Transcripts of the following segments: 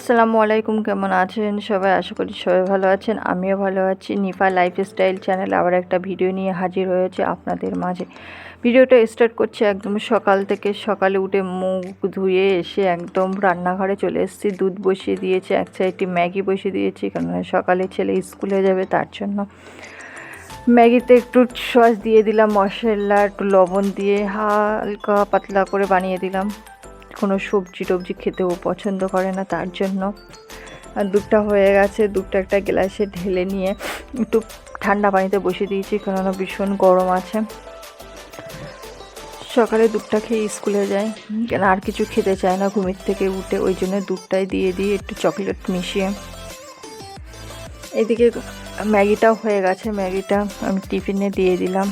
আসসালামু আলাইকুম, কেমন আছেন? সবাই আশা করি সবাই ভালো আছেন, আমিও ভালো আছি। নিফা লাইফস্টাইল চ্যানেল আবার একটা ভিডিও নিয়ে হাজির হয়েছে আপনাদের মাঝে। ভিডিওটা স্টার্ট করছে একদম সকাল থেকে, সকালে উঠে মুখ ধুয়ে এসে একদম রান্নাঘরে চলে এসেছি। দুধ বসিয়ে দিয়েছি, এক সাইডটি ম্যাগি বসিয়ে দিয়েছি কারণ সকালে ছেলে স্কুলে যাবে তার জন্য। ম্যাগিতে একটু সস দিয়ে দিলাম, মশলা, একটু লবণ দিয়ে হালকা পাতলা করে বানিয়ে দিলাম। কোনো সবজি টবজি খেতেও পছন্দ করে না তার জন্য। দুধটা হয়ে গেছে, দুধটা একটা গ্লাসে ঢেলে নিয়ে একটু ঠান্ডা পানিতে বসিয়ে দিয়েছি, কেননা ভীষণ গরম আছে। সকালে দুধটা খেয়ে স্কুলে যায় কেন আর কিছু খেতে চায় না ঘুমের থেকে উঠে, ওই জন্য দুধটাই দিয়ে দিই, একটু চকলেট মিশিয়ে। এদিকে ম্যাগিটাও হয়ে গেছে, ম্যাগিটা আমি টিফিনে দিয়ে দিলাম।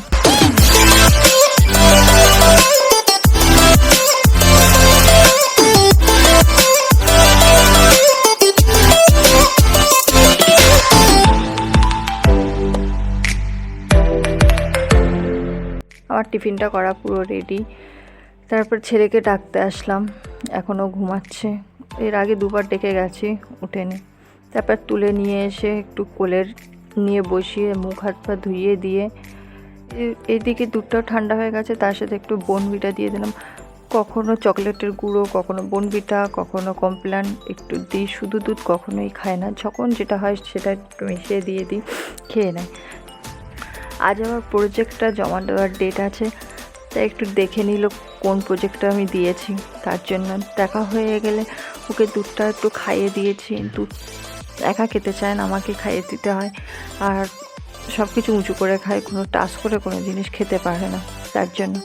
আমার টিফিনটা করা পুরো রেডি তারপর ছেলেকে ডাকতে আসলাম, এখনও ঘুমাচ্ছে। এর আগে দুবার ডেকে গেছি, উঠেনি। তারপর তুলে নিয়ে এসে একটু কোলের নিয়ে বসিয়ে মুখ হাত পা ধুইয়ে দিয়ে এদিকে দুধটাও ঠান্ডা হয়ে গেছে, তার সাথে একটু বনবিটা দিয়ে দিলাম। কখনো চকলেটের গুঁড়ো, কখনো বনবিটা কখনো কমপ্ল্যান, একটু দিই। শুধু দুধ কখনোই খায় না, যখন যেটা হয় সেটা একটু মিশিয়ে দিয়ে দিই, খেয়ে নেয়। আজ আমার প্রজেক্টটা জমা দেওয়ার ডেট আছে, তাই একটু দেখে নিল কোন প্রজেক্টটা আমি দিয়েছি। তার জন্য দেখা হয়ে গেলে ওকে দুধটা একটু খাইয়ে দিয়েছি। দুধ একা খেতে চায় না, আমাকে খাইয়ে দিতে হয়। আর সব কিছু উঁচু করে খায়, কোনো টাচ করে কোনো জিনিস খেতে পারে না। তার জন্য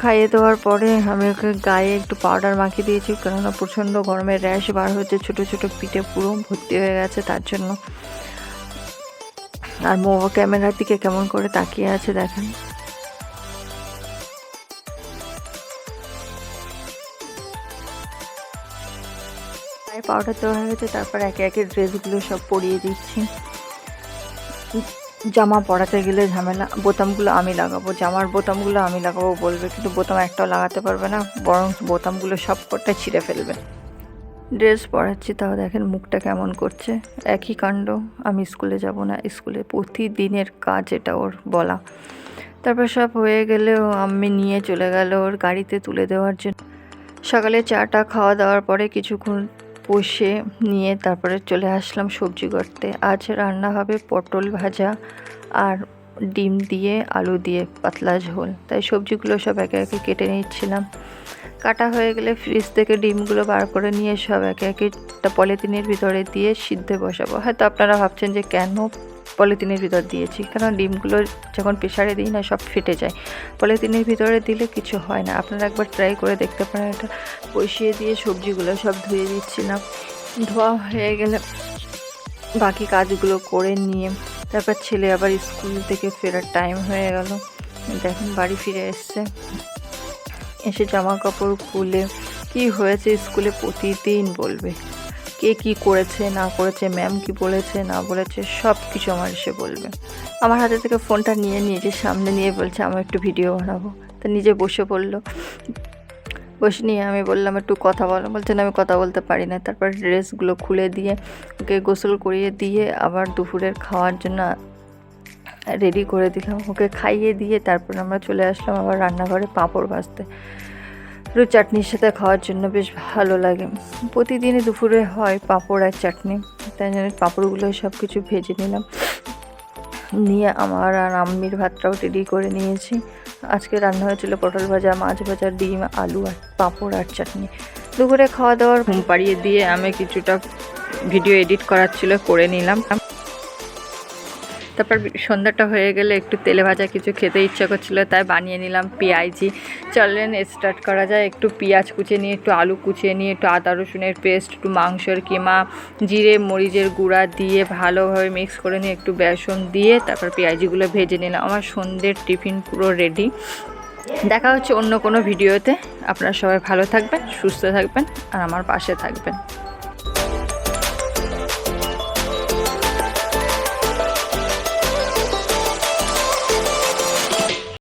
খাইয়ে দেওয়ার পরে আমি ওকে গায়ে একটু পাউডার মাখিয়ে দিয়েছি, কেননা প্রচণ্ড গরমে র্যাশ বার হয়েছে ছোটো ছোটো পিঠে পুরো ভর্তি হয়ে গেছে। তার জন্য আর মো ক্যামেরার দিকে কেমন করে তাকিয়ে আছে দেখেন। পাউডার দেওয়া হয়ে গেছে, তারপর একে একে ড্রেসগুলো সব পরিয়ে দিচ্ছি। জামা পরাতে গেলে ঝামেলা, বোতামগুলো আমি লাগাবো, জামার বোতামগুলো আমি লাগাবো বলবে, কিন্তু বোতাম একটাও লাগাতে পারবে না, বরং বোতামগুলো সব কটা ছিঁড়ে ফেলবে। ড্রেস পরাচ্ছি, তাও দেখেন মুখটা কেমন করছে। একই কাণ্ড, আমি স্কুলে যাব না, স্কুলে প্রতিদিনের কাজ এটা ওর বলা। তারপর সব হয়ে গেলে ও আমি নিয়ে চলে গেল ওর গাড়িতে তুলে দেওয়ার জন্য। সকালে চাটা খাওয়া দাওয়ার পরে কিছুক্ষণ বসে নিয়ে তারপরে চলে আসলাম সবজি করতে। আজ রান্না হবে পটল ভাজা আর ডিম দিয়ে আলু দিয়ে পাতলা ঝোল। তাই সবজিগুলো সব একে একে কেটে নিচ্ছিলাম। কাটা হয়ে গেলে ফ্রিজ থেকে ডিমগুলো বার করে নিয়ে সব একে একে একটা পলিথিনের ভিতরে দিয়ে সিদ্ধে বসাবো। হয়তো আপনারা ভাবছেন যে কেন পলিথিনের ভিতর দিয়েছি? কারণ ডিমগুলো যখন প্রেশারে দিই না, সব ফেটে যায়। পলিথিনের ভিতরে দিলে কিছু হয় না। আপনারা একবার ট্রাই করে দেখতে পারেন। এটা বসিয়ে দিয়ে সবজিগুলো সব ধুয়ে দিচ্ছিলাম ধোয়া হয়ে গেলে বাকি কাজগুলো করে নিয়ে তারপর ছেলে আবার স্কুল থেকে ফেরার টাইম হয়ে গেল। দেখেন বাড়ি ফিরে এসছে। এসে জামা কাপড় খুলে কি হয়েছে স্কুলে প্রতিদিন বলবে। কে কি করেছে, না করেছে, ম্যাম কি বলেছে, না বলেছে সব কিছু আমার এসে বলবে। আমার হাতে থেকে ফোনটা নিয়ে নিজের সামনে নিয়ে বলছে আমার একটু ভিডিও বানাবো। তা নিজে বসে পড়ল বসে নিয়ে আমি বললাম, একটু কথা বলো। বলছেন আমি কথা বলতে পারি না। তারপর ড্রেসগুলো খুলে দিয়ে ওকে গোসল করিয়ে দিয়ে আবার দুপুরের খাওয়ার জন্য রেডি করে দিলাম। ওকে খাইয়ে দিয়ে তারপর আমরা চলে আসলাম আবার রান্নাঘরে পাঁপড় ভাজতে। একটু চাটনির সাথে খাওয়ার জন্য বেশ ভালো লাগে। প্রতিদিনই দুপুরে হয় পাঁপড় আর চাটনি। তাই জন্য পাঁপড়গুলো সব কিছু ভেজে নিলাম। নিয়ে আমার আর আম্মির ভাতটাও রেডি করে নিয়েছি। আজকে রান্না হয়েছিল পটল ভাজা, মাছ ভাজা, ডিম, আলু আর পাঁপড় আর চাটনি। দুপুরে খাওয়া দাওয়ার ঘুম পাড়িয়ে দিয়ে আমি কিছুটা ভিডিও এডিট করার ছিল করে নিলাম। তারপর সন্ধ্যাটা হয়ে গেলে একটু তেলে ভাজা কিছু খেতে ইচ্ছা করছিল, তাই বানিয়ে নিলাম পেঁয়াজি। চলেন স্টার্ট করা যায়। একটু পেঁয়াজ কুচিয়ে নিয়ে, একটু আলু কুচিয়ে নিয়ে, একটু আদা রসুনের পেস্ট একটু মাংসের কিমা, জিরে, মরিচের গুঁড়া দিয়ে ভালোভাবে মিক্স করে নিয়ে একটু বেসন দিয়ে তারপর পেঁয়াজিগুলো ভেজে নিলাম। আমার সন্ধ্যের টিফিন পুরো রেডি দেখা হচ্ছে অন্য কোনো ভিডিওতে আপনারা সবাই ভালো থাকবেন, সুস্থ থাকবেন, আর আমার পাশে থাকবেন।